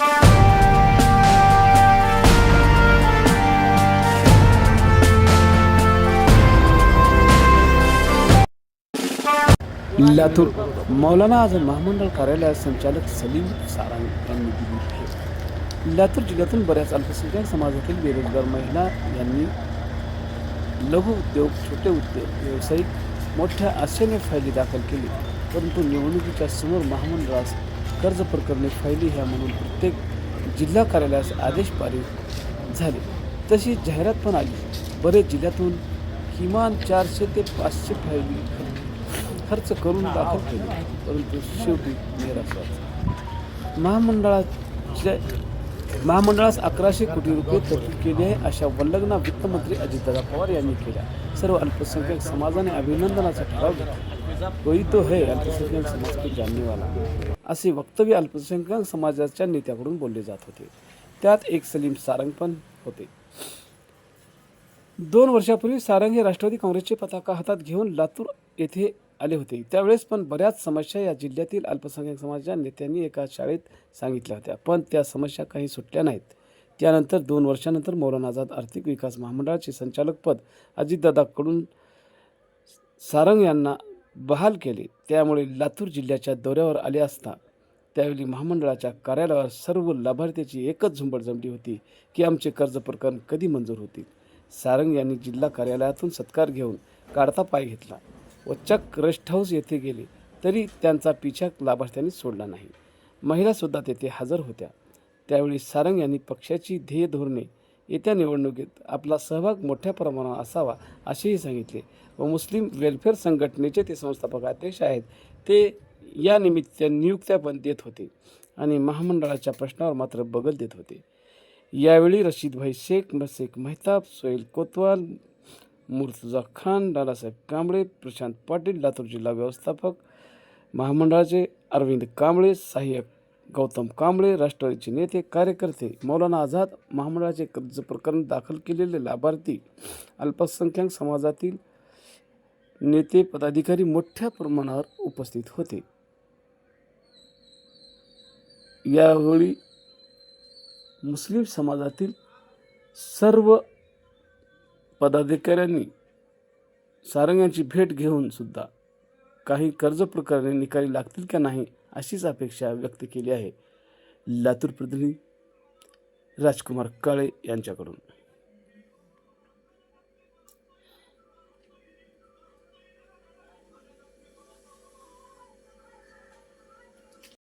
लातूर मौलाना आझम महामंडळ कार्यालयात संचालक सलीम सारंग यांनी दिली आहे लातूर जिल्ह्यातून बऱ्याच अल्पसंख्याक समाजातील बेरोजगार महिला यांनी लघु उद्योग छोटे उद्योग व्यावसायिक मोठ्या आशेने फायली दाखल केली. परंतु निवडणुकीच्या समोर महामंडळास कर्ज प्रकरणे फायली ह्या म्हणून प्रत्येक जिल्हा कार्यालयास आदेश पारित झाले. तशी जाहिरात पण आली. बरेच जिल्ह्यातून किमान चारशे ते पाचशे फायली खर्च करून दाखल केले. परंतु शेवटी निराश महामंडळाच्या महामंडळास अकराशे कोटी रुपये तरतूद केली आहे अशा वल्लग्ना वित्तमंत्री अजितदादा पवार यांनी केल्या. सर्व अल्पसंख्याक समाजाने अभिनंदनाचा ठराव घेतला. वही तो है अल्पसंख्याक समाज को जानने वाला। असे वक्तव्य अल्पसंख्याक समाजाच्या नेत्याकडून बोलले जात होते. त्यात एक सलीम सारंग पण होते. दोन वर्षापूर्वी सारंग हे राष्ट्रवादी काँग्रेसचे पताका हातात घेऊन लातूर येथे आले होते. त्यावेळेस पण बऱ्याच समस्या या जिल्ह्यातील अल्पसंख्याक समाजाच्या नेत्यांनी एका शाळेत सांगितल्या होत्या. पण त्या समस्या काही सुटल्या नाहीत. त्यानंतर दोन वर्षानंतर मौलाना आझाद आर्थिक विकास महामंडळाचे संचालकपद अजितदादाकडून सारंग यांना बहाल केले. त्यामुळे लातूर जिल्ह्याच्या दौऱ्यावर आले असता त्यावेळी महामंडळाच्या कार्यालयावर सर्व लाभार्थ्याची एकच झुंबड जमली होती की आमचे कर्ज प्रकरण कधी मंजूर होतील? सारंग यांनी जिल्हा कार्यालयातून सत्कार घेऊन काढता पाय घेतला व चक रेस्ट हाऊस येथे गेले तरी त्यांचा पिछा लाभार्थ्यांनी सोडला नाही. महिलासुद्धा तेथे हजर होत्या. त्यावेळी सारंग यांनी पक्षाची ध्येय धोरणे येत्या निवडणुकीत आपला सहभाग मोठ्या प्रमाणावर असावा असेही सांगितले. व मुस्लिम वेलफेअर संघटनेचे ते संस्थापक अध्यक्ष आहेत ते या निमित्त नियुक्त्या पण देत होते आणि महामंडळाच्या प्रश्नावर मात्र बगल देत होते. यावेळी रशीदभाई शेख शेख मेहताब सोहेल कोतवाल मुर्तुजा खान दादासाहेब कांबळे प्रशांत पाटील लातूर जिल्हा व्यवस्थापक महामंडळाचे अरविंद कांबळे सहाय्यक गौतम कांबळे राष्ट्रवादीचे नेते कार्यकर्ते मौलाना आझाद महामंडळाचे कर्ज प्रकरण दाखल केलेले लाभार्थी अल्पसंख्याक समाजातील नेते पदाधिकारी मोठ्या प्रमाणावर उपस्थित होते. यावेळी मुस्लिम समाजातील सर्व पदाधिकाऱ्यांनी सारंग यांची भेट घेऊन सुद्धा काही कर्ज प्रकरणे निकाली लागतील का नाही अशीच अपेक्षा व्यक्त केली आहे. लातूर प्रतिनिधी राजकुमार काळे यांच्याकडून.